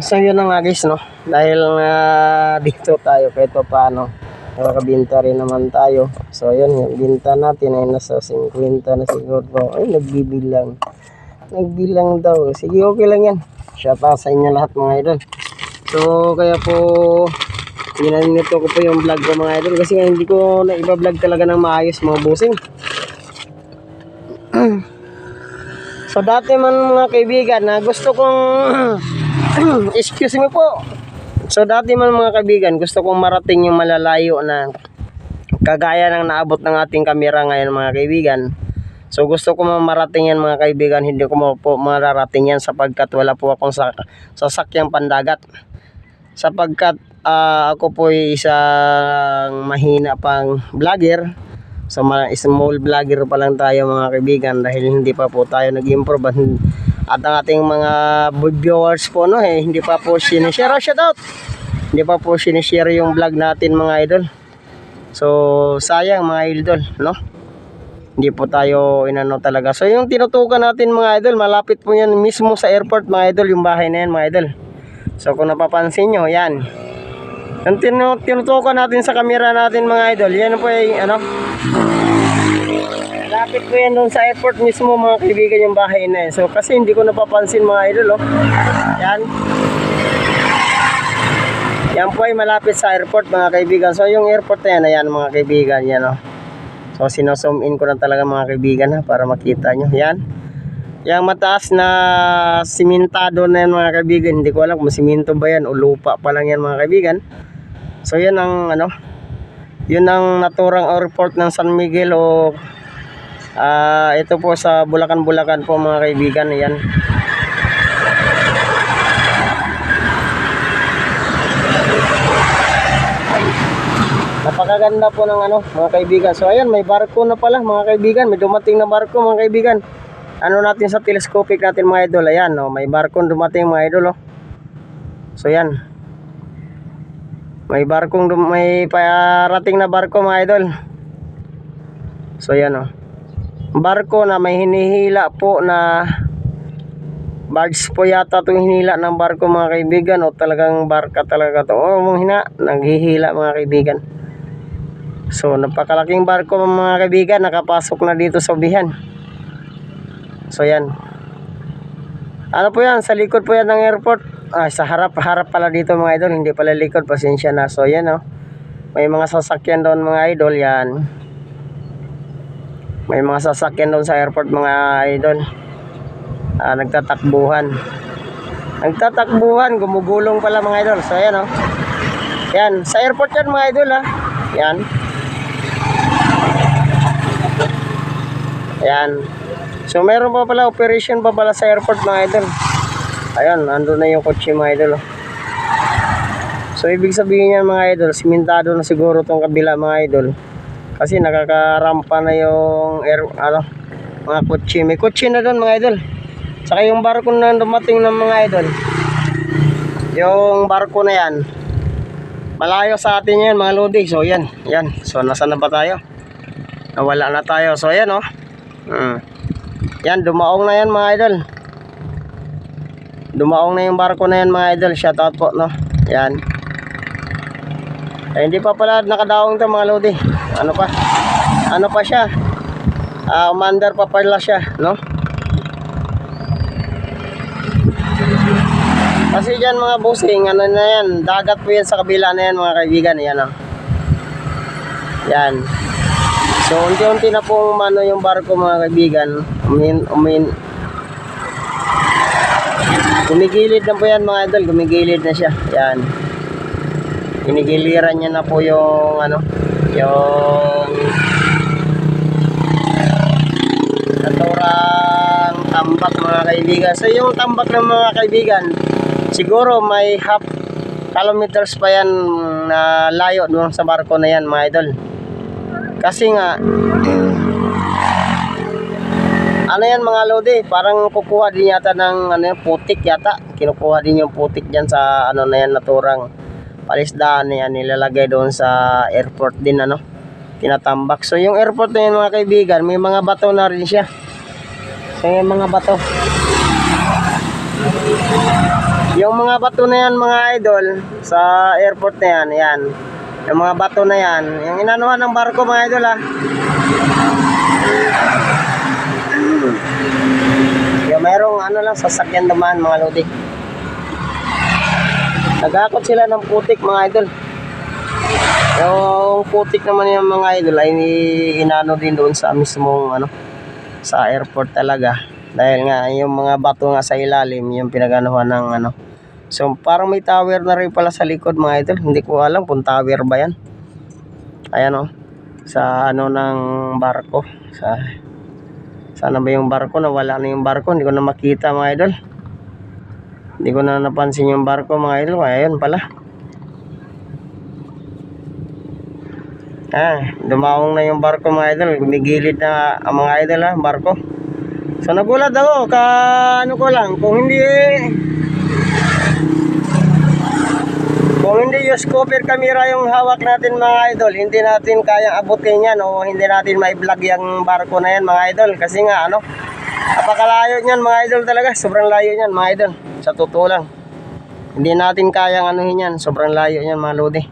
so yun na nga guys no. Dahil nga dito tayo kahit pa paano. Nakakabinta rin naman tayo. So yun, yung binta natin ay nasa 50 na siguro. Ay, nagbibilang. Nagbilang daw. Sige, okay lang yan. Shout out sa inyo lahat mga idol. So, kaya po, ginanito ko po yung vlog ko mga idol. Kasi nga hindi ko na iba-vlog talaga ng maayos mga busing. So dati man mga kaibigan na gusto kong excuse me po. So dati man mga kaibigan gusto kong marating yung malalayo na kagaya ng naabot ng ating kamera ngayon mga kaibigan. So gusto ko marating yan mga kaibigan, hindi ko po mararating yan sapagkat wala po akong sa sasakyang pandagat. Sapagkat ah, ako po ay isang mahina pang vlogger. So small vlogger pa lang tayo mga kaibigan dahil hindi pa po tayo nag-improve at, ang ating mga viewers po no eh hindi pa po sinishare. Oh, shout out! Hindi pa po sinishare yung vlog natin mga idol. So sayang mga idol no. Hindi po tayo inano talaga. So yung tinutukan natin mga idol malapit po yan mismo sa airport mga idol yung bahay na yan mga idol. So kung napapansin nyo yan. Yung tinu tinutukan natin sa camera natin mga idol yan po ay ano Lapit ko yan doon sa airport mismo mga kaibigan yung bahay na yan. So kasi hindi ko napapansin mga idol oh. Yan. Yan po ay malapit sa airport mga kaibigan. So yung airport na yan, ayan mga kaibigan yan oh. So sinozoom in ko na talaga mga kaibigan ha para makita nyo. Yan. Yung mataas na simentado na yan mga kaibigan. Hindi ko alam kung siminto ba yan o lupa pa lang yan mga kaibigan. So yan ang ano. Yun ang naturang airport ng San Miguel o Ah, ito po sa Bulacan Bulacan po mga kaibigan, ayan. Napakaganda po ng ano, mga kaibigan. So ayan, may barko na pala mga kaibigan, may dumating na barko mga kaibigan. Ano natin sa telescopic natin mga idol, ayan, oh, may barko dumating mga idol, oh. So yan. May barkong may parating na barko mga idol. So yan, oh barko na may hinihila po na barge po yata itong hinila ng barko mga kaibigan. O talagang barka talaga to o mga hina naghihila mga kaibigan. So napakalaking barko mga kaibigan. Nakapasok na dito sa ubihan. So yan. Ano po yan? Sa likod po yan ng airport? Ah, sa harap harap pala dito mga idol. Hindi pala likod. Pasensya na. So yan o may mga sasakyan doon mga idol. Yan may mga sasakyan doon sa airport mga idol. Ah, nagtatakbuhan. Nagtatakbuhan gumugulong pala mga idol. So ayan oh. Yan sa airport yan mga idol ha yan yan so meron pa pala operation pa pala sa airport mga idol. Ayan ando na yung kotse mga idol oh. so ibig sabihin yan mga idol simentado na siguro tong kabila mga idol kasi nakakarampa na yung air, ano, mga kotse. May kotse na doon mga idol. Saka yung barko na dumating ng mga idol. Yung barko na yan. Malayo sa atin yan mga lodi. So yan, yan. So nasa na ba tayo? Nawala na tayo. So yan oh. Hmm. Yan, dumaong na yan mga idol. Dumaong na yung barko na yan mga idol. Shout out po no. Yan. Eh, hindi pa pala nakadaong to mga lodi. Ano pa? Ano pa siya? Ah, umandar pa pala siya, no? Kasi dyan mga busing, ano na yan, dagat po yan sa kabila na yan mga kaibigan, yan o. Yan. So, unti-unti na po umano yung barko mga kaibigan. Umin, umin, Gumigilid na po yan mga idol, gumigilid na siya. Yan. Ginigiliran niya na po yung ano, yung naturang tambak mga kaibigan. So yung tambak ng mga kaibigan, siguro may half kilometers pa yan na layo doon sa barko na yan mga idol. Kasi nga, ano yan mga lodi, parang kukuha din yata ng ano, putik yata. Kinukuha din yung putik dyan sa ano na yan naturang palisdaan yan nilalagay doon sa airport din ano tinatambak so yung airport na yan mga kaibigan may mga bato na rin siya so yung mga bato Yung mga bato na yan mga idol, sa airport na yan, yan. Yung mga bato na yan, yung inanuhan ng barko mga idol ah. Yung merong ano lang, sasakyan naman mga lodi. Nagakot sila ng putik mga idol. Yung putik naman yung mga idol ay inano din doon sa mismong ano, sa airport talaga. Dahil nga yung mga bato nga sa ilalim, yung pinaganuhan ng ano. So parang may tower na rin pala sa likod mga idol. Hindi ko alam kung tower ba yan. Ayan oh. Sa ano ng barko. Sa sana ba yung barko? Nawala na yung barko. Hindi ko na makita mga idol. Hindi ko na napansin yung barko mga idol. Kaya yun pala. Ah, dumawong na yung barko mga idol. Gumigilid na ang mga idol ha, barko. So nagulat ako, ka ano ko lang, kung hindi kung hindi yung scooper camera yung hawak natin mga idol, hindi natin kayang abutin yan o hindi natin ma-vlog yung barko na yan mga idol. Kasi nga ano, napakalayo niyan mga idol talaga, sobrang layo niyan mga idol. Sa totoo lang. Hindi natin kayang anuhin yan, sobrang layo niyan mga lodi.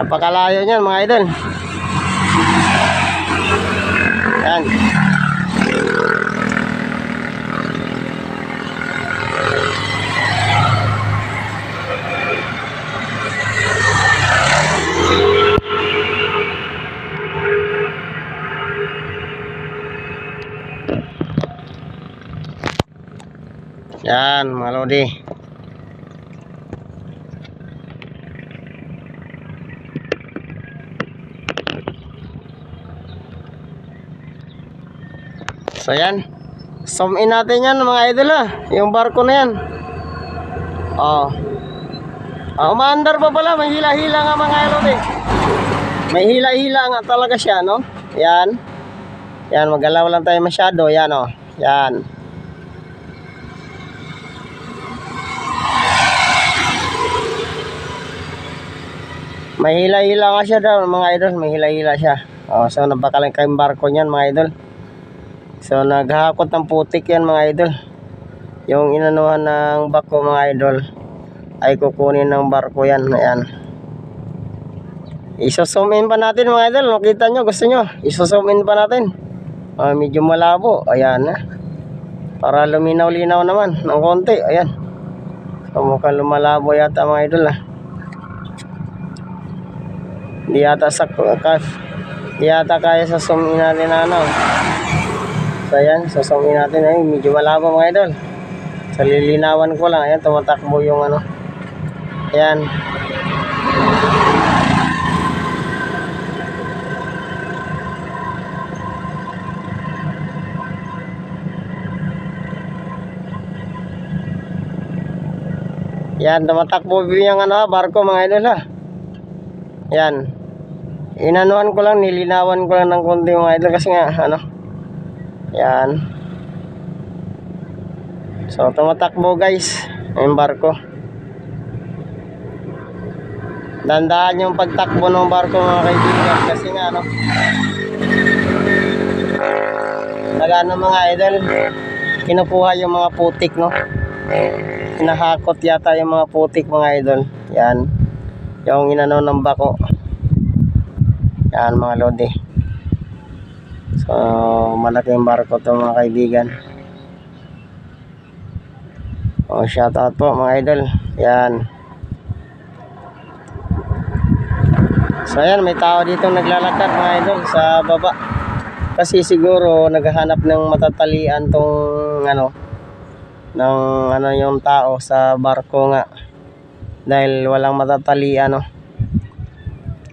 Napakalayo niyan mga idol. Yan. Yan mga lodi. So yan. Zoom in natin yan mga idol ah. Yung barko na yan. Oh. Ah, umaandar pa pala. May hila-hila nga mga idol eh. May hila-hila nga talaga siya no. Yan. Yan, magalaw lang tayo masyado. Yan oh. Yan. May hila-hila nga siya daw mga idol. May hila-hila siya. Oh, so nabakalan kayong barko niyan mga idol. So naghakot ng putik yan mga idol. Yung inanuhan ng bako mga idol ay kukunin ng barko yan. Ayan. Iso-zoom in pa natin mga idol. Makita nyo, gusto nyo. Iso-zoom in pa natin. Ah, medyo malabo. Ayan na. Para luminaw-linaw naman ng konti. Ayan. So mukhang lumalabo yata mga idol ah. Hindi yata sa kas. Hindi yata kaya sa zoom in natin na ano. So ayan, susungin natin ay medyo malabo mga idol. Sa lilinawan ko lang, ayan tumatakbo yung ano. Ayan. Yan, tumatakbo yung ano, barko mga idol ha. Yan. Inanuan ko lang, nilinawan ko lang ng konti mga idol kasi nga, ano, yan. So, tumatakbo guys. Yung barko. Dandaan yung pagtakbo ng barko mga kaibigan. Kasi nga, ano. Nagano mga idol. Kinukuha yung mga putik, no. Hinahakot yata yung mga putik mga idol. Yan. Yung inano ng bako. Yan mga lodi. So, malaking barko to mga kaibigan. Oh, shout out po mga idol. Yan. So, ayan, may tao dito naglalakad mga idol sa baba. Kasi siguro naghahanap ng matatalian tong ano ng ano yung tao sa barko nga. Dahil walang matatalian no.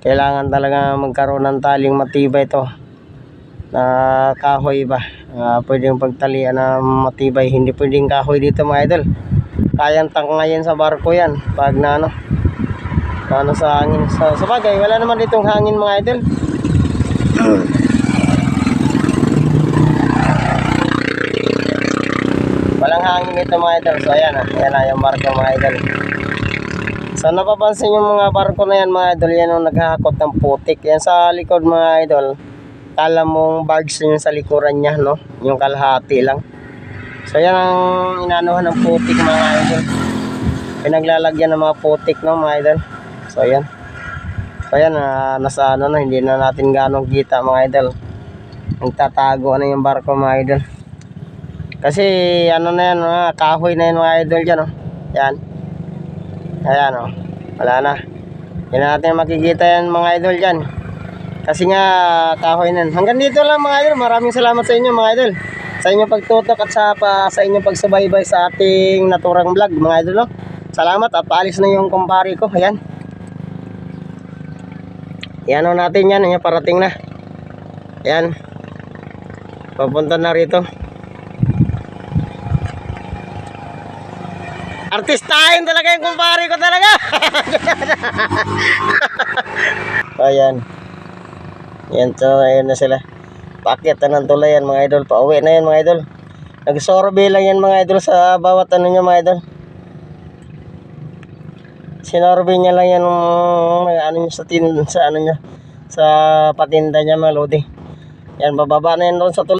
Kailangan talaga magkaroon ng taling matibay to. Na kahoy ba? Uh, pwedeng pagtalian na matibay. Hindi pwedeng kahoy dito mga idol. Kayang tangayin sa barko yan. Pag na ano. Ano sa hangin? Sa, sa bagay wala naman ditong hangin mga idol. Walang hangin ito mga idol. So ayan ah. Ayan na yung barko mga idol So napapansin yung mga barko na yan mga idol, yan yung naghahakot ng putik. Yan sa likod mga idol, kala mong barge yun sa likuran niya, no? Yung kalahati lang. So yan ang inanuhan ng putik mga idol. Pinaglalagyan ng mga putik no mga idol. So yan. So yan, ah, nasa ano na, hindi na natin ganong kita mga idol. Nagtatago na yung barko mga idol. Kasi ano na yan, mga kahoy na yan mga idol dyan oh. Yan. Ayan oh. Wala na. Hindi na natin makikita yan mga idol dyan. Kasi nga kahoy na. Hanggang dito lang mga idol. Maraming salamat sa inyo mga idol. Sa inyong pagtutok at sa, pa, sa inyong pagsubaybay sa ating naturang vlog mga idol. No? Salamat at paalis na yung kumpari ko. Ayan. Yan o natin yan. Yan parating na. Yan. Papunta na rito. Artistahin talaga yung kumpare ko talaga. Ayan. Yan so, ayun na sila. Paakyat na ng tulay yan mga idol. Pauwi na yan mga idol. Nag-sorbet lang yan mga idol sa bawat ano nyo mga idol. Sinorbe niya lang yan ng ano nyo sa tin sa ano niya sa patinda niya mga lodi. Yan bababa na yan doon sa tulay.